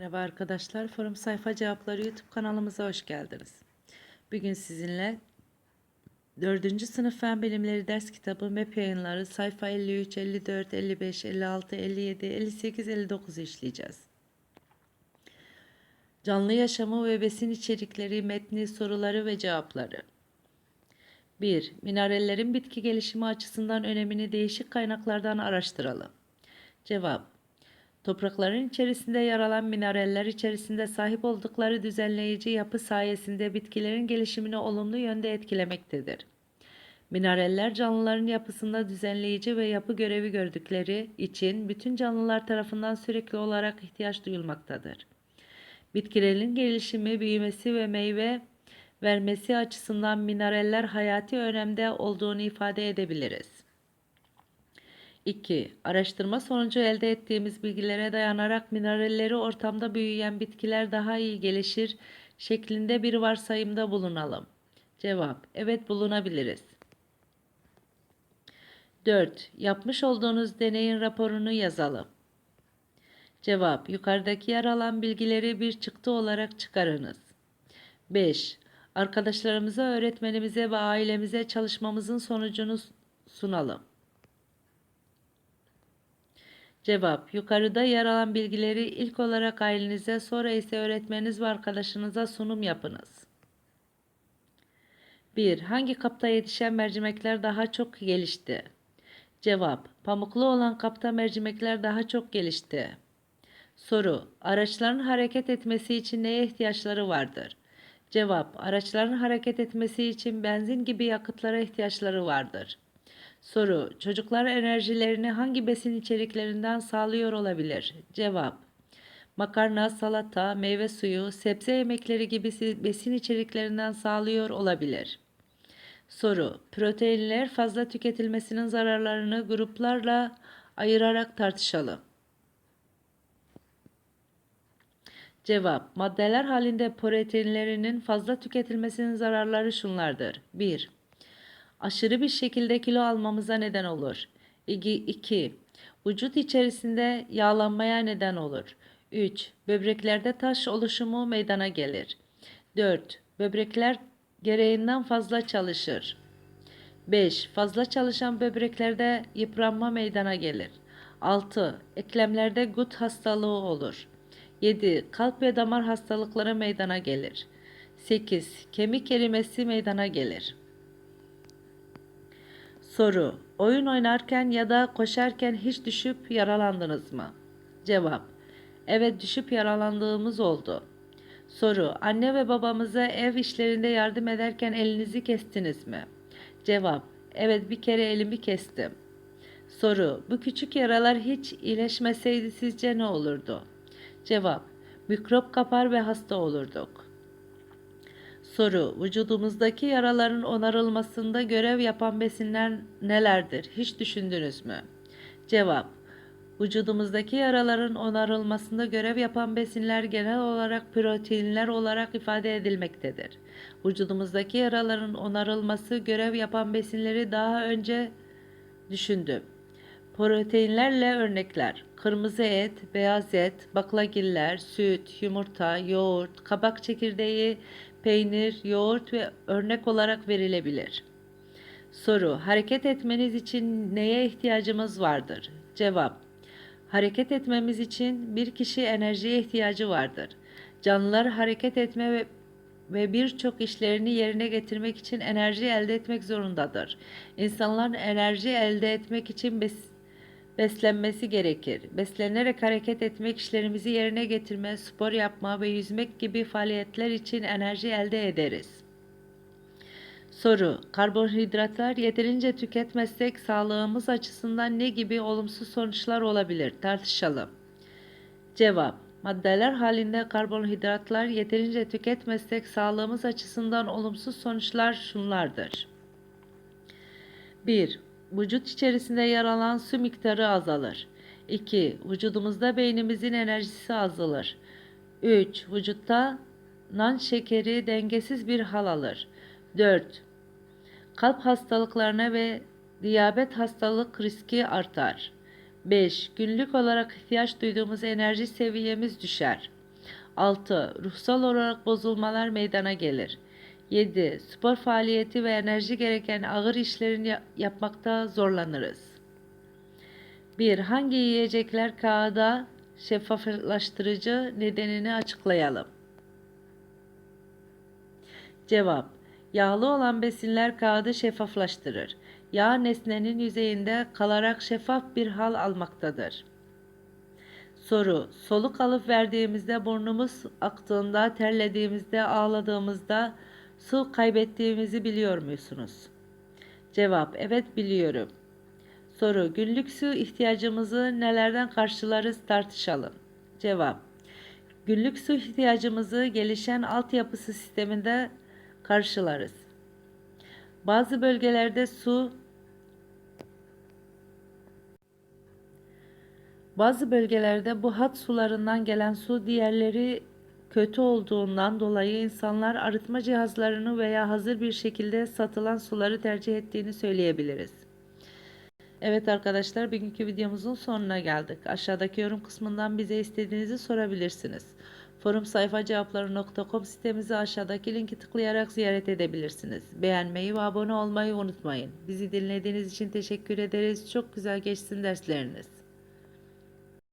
Merhaba arkadaşlar, Forum Sayfa Cevapları YouTube kanalımıza hoş geldiniz. Bugün sizinle 4. sınıf fen bilimleri ders kitabı MEP yayınları sayfa 53, 54, 55, 56, 57, 58, 59 işleyeceğiz. Canlı yaşamı ve besin içerikleri, metni, soruları ve cevapları. 1. Minerallerin bitki gelişimi açısından önemini değişik kaynaklardan araştıralım. Cevap Toprakların içerisinde yer alan mineraller içerisinde sahip oldukları düzenleyici yapı sayesinde bitkilerin gelişimini olumlu yönde etkilemektedir. Mineraller canlıların yapısında düzenleyici ve yapı görevi gördükleri için bütün canlılar tarafından sürekli olarak ihtiyaç duyulmaktadır. Bitkilerin gelişimi, büyümesi ve meyve vermesi açısından mineraller hayati önemde olduğunu ifade edebiliriz. 2. Araştırma sonucu elde ettiğimiz bilgilere dayanarak mineralleri ortamda büyüyen bitkiler daha iyi gelişir şeklinde bir varsayımda bulunalım. Cevap: Evet bulunabiliriz. 4. Yapmış olduğunuz deneyin raporunu yazalım. Cevap: Yukarıdaki yer alan bilgileri bir çıktı olarak çıkarınız. 5. Arkadaşlarımıza, öğretmenimize ve ailemize çalışmamızın sonucunu sunalım. Cevap: Yukarıda yer alan bilgileri ilk olarak ailenize, sonra ise öğretmeniniz ve arkadaşınıza sunum yapınız. 1. Hangi kapta yetişen mercimekler daha çok gelişti? Cevap: Pamuklu olan kapta mercimekler daha çok gelişti. Soru: Araçların hareket etmesi için neye ihtiyaçları vardır? Cevap: Araçların hareket etmesi için benzin gibi yakıtlara ihtiyaçları vardır. Soru: Çocuklar enerjilerini hangi besin içeriklerinden sağlıyor olabilir? Cevap: Makarna, salata, meyve suyu, sebze yemekleri gibi besin içeriklerinden sağlıyor olabilir. Soru: Proteinler fazla tüketilmesinin zararlarını gruplarla ayırarak tartışalım. Cevap: Maddeler halinde proteinlerinin fazla tüketilmesinin zararları şunlardır. 1. Aşırı bir şekilde kilo almamıza neden olur. 2. Vücut içerisinde yağlanmaya neden olur. 3. Böbreklerde taş oluşumu meydana gelir. 4. Böbrekler gereğinden fazla çalışır. 5. Fazla çalışan böbreklerde yıpranma meydana gelir. 6. Eklemlerde gut hastalığı olur. 7. Kalp ve damar hastalıkları meydana gelir. 8. Kemik erimesi meydana gelir. Soru: Oyun oynarken ya da koşarken hiç düşüp yaralandınız mı? Cevap: Evet düşüp yaralandığımız oldu. Soru: Anne ve babamıza ev işlerinde yardım ederken elinizi kestiniz mi? Cevap: Evet bir kere elimi kestim. Soru: Bu küçük yaralar hiç iyileşmeseydi sizce ne olurdu? Cevap: Mikrop kapar ve hasta olurduk. Soru: Vücudumuzdaki yaraların onarılmasında görev yapan besinler nelerdir? Hiç düşündünüz mü? Cevap: Vücudumuzdaki yaraların onarılmasında görev yapan besinler genel olarak proteinler olarak ifade edilmektedir. Vücudumuzdaki yaraların onarılması görev yapan besinleri daha önce düşündüm. Proteinlerle örnekler: kırmızı et, beyaz et, baklagiller, süt, yumurta, yoğurt, kabak çekirdeği, peynir, yoğurt ve örnek olarak verilebilir. Soru: Hareket etmeniz için neye ihtiyacımız vardır? Cevap: Hareket etmemiz için bir kişi enerjiye ihtiyacı vardır. Canlılar hareket etme ve ve birçok işlerini yerine getirmek için enerji elde etmek zorundadır. İnsanlar enerji elde etmek için bes beslenmesi gerekir. Beslenerek hareket etmek, işlerimizi yerine getirme, spor yapma ve yüzmek gibi faaliyetler için enerji elde ederiz. Soru: Karbonhidratlar yeterince tüketmezsek sağlığımız açısından ne gibi olumsuz sonuçlar olabilir? Tartışalım. Cevap: Maddeler halinde karbonhidratlar yeterince tüketmezsek sağlığımız açısından olumsuz sonuçlar şunlardır. 1 vücut içerisinde yer alan su miktarı azalır. 2. Vücudumuzda beynimizin enerjisi azalır. 3. Vücutta nan şekeri dengesiz bir hal alır. 4. Kalp hastalıklarına ve diyabet hastalık riski artar. 5. Günlük olarak ihtiyaç duyduğumuz enerji seviyemiz düşer. 6. Ruhsal olarak bozulmalar meydana gelir. 7. Spor faaliyeti ve enerji gereken ağır işlerin ya- yapmakta zorlanırız. 1. Hangi yiyecekler kağıda şeffaflaştırıcı nedenini açıklayalım. Cevap Yağlı olan besinler kağıdı şeffaflaştırır. Yağ nesnenin yüzeyinde kalarak şeffaf bir hal almaktadır. Soru Soluk alıp verdiğimizde burnumuz aktığında, terlediğimizde, ağladığımızda su kaybettiğimizi biliyor musunuz? Cevap Evet biliyorum. Soru Günlük su ihtiyacımızı nelerden karşılarız tartışalım. Cevap Günlük su ihtiyacımızı gelişen altyapısı sisteminde karşılarız. Bazı bölgelerde su Bazı bölgelerde bu hat sularından gelen su diğerleri kötü olduğundan dolayı insanlar arıtma cihazlarını veya hazır bir şekilde satılan suları tercih ettiğini söyleyebiliriz. Evet arkadaşlar bugünkü videomuzun sonuna geldik. Aşağıdaki yorum kısmından bize istediğinizi sorabilirsiniz. Forum sayfa cevapları.com sitemizi aşağıdaki linki tıklayarak ziyaret edebilirsiniz. Beğenmeyi ve abone olmayı unutmayın. Bizi dinlediğiniz için teşekkür ederiz. Çok güzel geçsin dersleriniz.